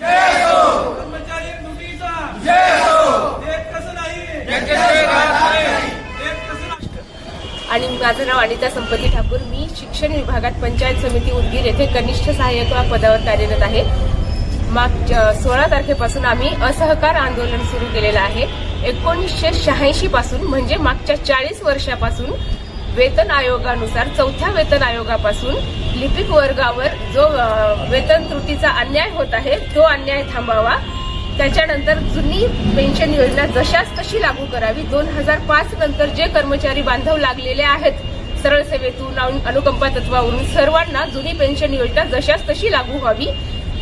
कर्मचारी ड्युटीचा देत कसं नाही? देत कसं नाही? आणि माझं नाव अनिता संपती ठाकूर. मी शिक्षण विभागात पंचायत समिती उदगीर येथे कनिष्ठ सहाय्यक या पदावर कार्यरत आहे. मागच्या सोळा तारखेपासून आम्ही असहकार आंदोलन सुरू केलेलं आहे. एकोणीसशे शहाऐंशी पासून म्हणजे मागच्या चाळीस वर्षापासून वेतन आयोगानुसार चौथ्या वेतन आयोगापासून लिपिक वर्गावर जो वेतन त्रुटीचा अन्याय होत आहे तो अन्याय थांबावा. त्याच्यानंतर जुनी पेन्शन योजना जशाच तशी लागू करावी. दोन हजार पाच नंतर जे कर्मचारी बांधव लागलेले आहेत सरळ सेवेतून अनु- अनुकंपा तत्वावरून सर्वांना जुनी पेन्शन योजना जशाच तशी लागू व्हावी.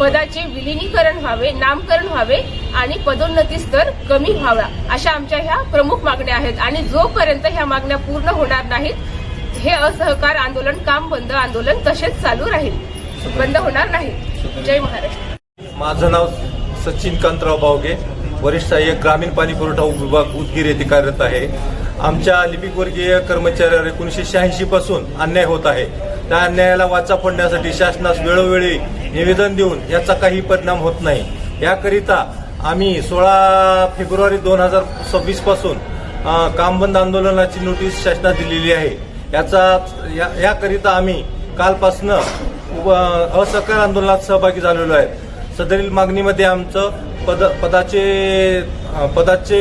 पदाचे विलिनीकरण व्हावे नामकरण व्हावे आणि पदोन्नती स्तर कमी व्हावा अशा आमच्या ह्या प्रमुख मागण्या आहेत. आणि जोपर्यंत ह्या मागण्या पूर्ण होणार नाहीत हे असहकार आंदोलन काम बंद आंदोलन तसेच चालू राहील. बंद होणार नाही. जय महाराष्ट्र. माझं नाव सचिन कांतराव बावगे. वरिष्ठ सहाय्यक ग्रामीण पाणी पुरवठा विभाग उदगीर येथे कार्यरत आहे. आमच्या लिपिकवर्गीय कर्मचाऱ्यावर एकोणीसशे शहाऐंशी पासून अन्याय होत आहे. त्या अन्यायाला वाचा फोडण्यासाठी शासनास वेळोवेळी निवेदन देऊन याचा काही परिणाम होत नाही. याकरिता आम्ही सोळा फेब्रुवारी दोन हजार सव्वीसपासून अ, कामबंद आंदोलनाची नोटीस शासनात दिलेली आहे. याचा या- याकरिता आम्ही कालपासनं असहकार आंदोलनात सहभागी झालेलो आहे. सदरील मागणीमध्ये आमचं पद पदाचे पदाचे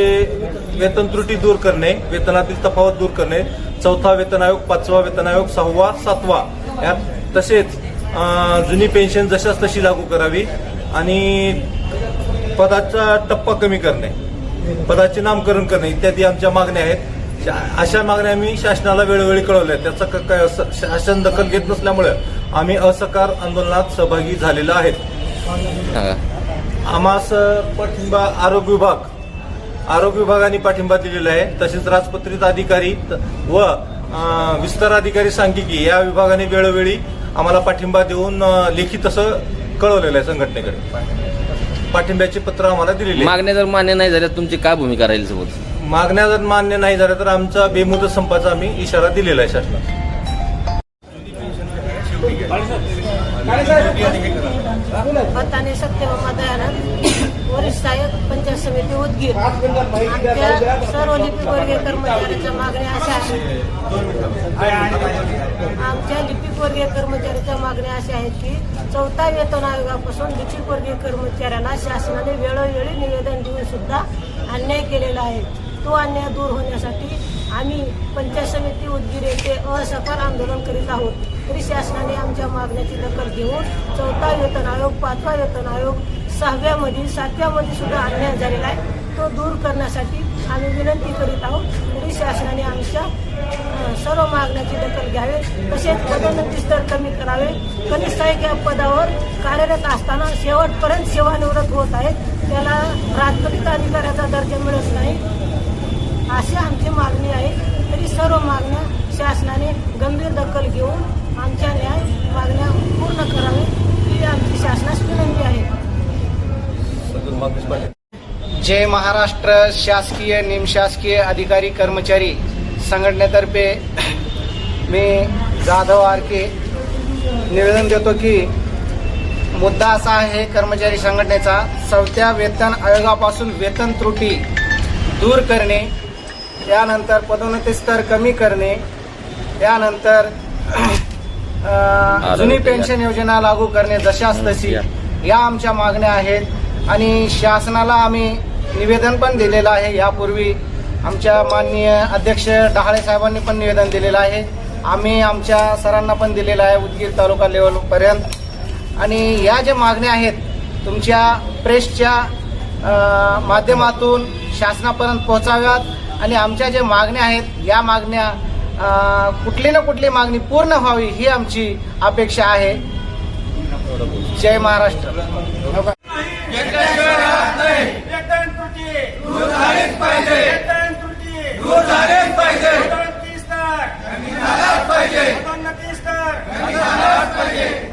वेतन त्रुटी दूर करणे वेतनातील तफावत दूर करणे चौथा वेतन आयोग पाचवा वेतन आयोग सहावा सातवा यात तसेच जुनी पेन्शन जशाच तशी लागू करावी आणि पदाचा टप्पा कमी करणे पदाचे नामकरण करणे इत्यादी आमच्या मागण्या आहेत. शा- अशा मागण्या आम्ही शासनाला वेळोवेळी कळवल्या. आहेत. त्याचा क- काय शासन दखल घेत नसल्यामुळे आम्ही असकार आंदोलनात सहभागी झालेलो आहेत. आम्हास पाठिंबा आरोग्य विभाग आरोग्य विभागाने पाठिंबा दिलेला आहे. तसेच राजपत्रित अधिकारी व विस्तार अधिकारी सांख्यिकी या विभागाने वेळोवेळी आम्हाला पाठिंबा देऊन लेखी तसं कळवलेलं आहे संघटनेकडे. पाठिंब्याचे पत्र आम्हाला दिलेले आहे. मागण्या जर मान्य नाही झाल्या तुमची काय भूमिका राहील सोबत? मागण्या जर मान्य नाही झाल्या तर आमचा बेमुदत संपाचा आम्ही इशारा दिलेला आहे दयानंद वरिष्ठ सहाय्यक पंचायत समिती उदगीर. आमच्या सर्व लिपिकवर्गीय कर्मचाऱ्यांच्या मागण्या अशा आहेत. आमच्या लिपिकवर्गीय कर्मचाऱ्याच्या मागण्या अशा आहेत की चौथा वेतन आयोगापासून लिपिकवर्गीय कर्मचाऱ्यांना शासनाने वेळोवेळी निवेदन देऊन सुद्धा अन्याय केलेला आहे. तो अन्याय दूर होण्यासाठी आम्ही पंचायत समिती उदगीर येथे असफल आंदोलन करीत आहोत. तरी शासनाने आमच्या मागण्याची दखल घेऊन चौथा वेतन आयोग पाचवा वेतन आयोग सहाव्यामध्ये सातव्यामध्ये सुद्धा अन्याय झालेला आहे. तो दूर करण्यासाठी आम्ही विनंती करीत आहोत. सर्व मागण्याची दखल घ्यावे तसेच पदोन्नती स्तर कमी करावे. कनिष्ठ पदावर कार्यरत असताना शेवटपर्यंत सेवानिवृत्त होत आहेत. त्याला राजपत्रित अधिकाऱ्याचा दर्जा मिळत नाही. अशी आमची मागणी आहे. तरी सर्व मागण्या शासनाने गंभीर दखल घेऊन आमच्या न्याय मागण्या पूर्ण करावे ही आमची शासनास विनंती आहे. जय महाराष्ट्र शासकीय निमशासकीय अधिकारी कर्मचारी. संघटनेतर्फे मी जाधव आरके निवेदन देतो की मुद्दा असा आहे कर्मचारी संघटनेचा चौथ्या वेतन आयोगापासून वेतन त्रुटी दूर करणे त्यानंतर पदोन्नती स्तर कमी करणे त्यानंतर अ, जुनी पेन्शन योजना लागू करणे जशाच तशी या आमच्या मागण्या आहेत. आणि शासनाला आम्ही निवेदन पण दिलेलं आहे. यापूर्वी आमच्या माननीय अध्यक्ष डहाळे साहेबांनी पण निवेदन दिलेलं आहे. आम्ही आमच्या सरांना पण दिलेलं आहे उदगीर तालुका लेवलपर्यंत आणि या ज्या मागण्या आहेत तुमच्या प्रेसच्या माध्यमातून शासनापर्यंत पोहोचाव्यात आणि आमच्या ज्या मागण्या आहेत या मागण्या कुठली ना कुठली मागणी पूर्ण व्हावी ही आमची अपेक्षा आहे. जय महाराष्ट्र. झालेच पाहिजे. तीस तारीख पाहिजे. तीस तारीख पाहिजे.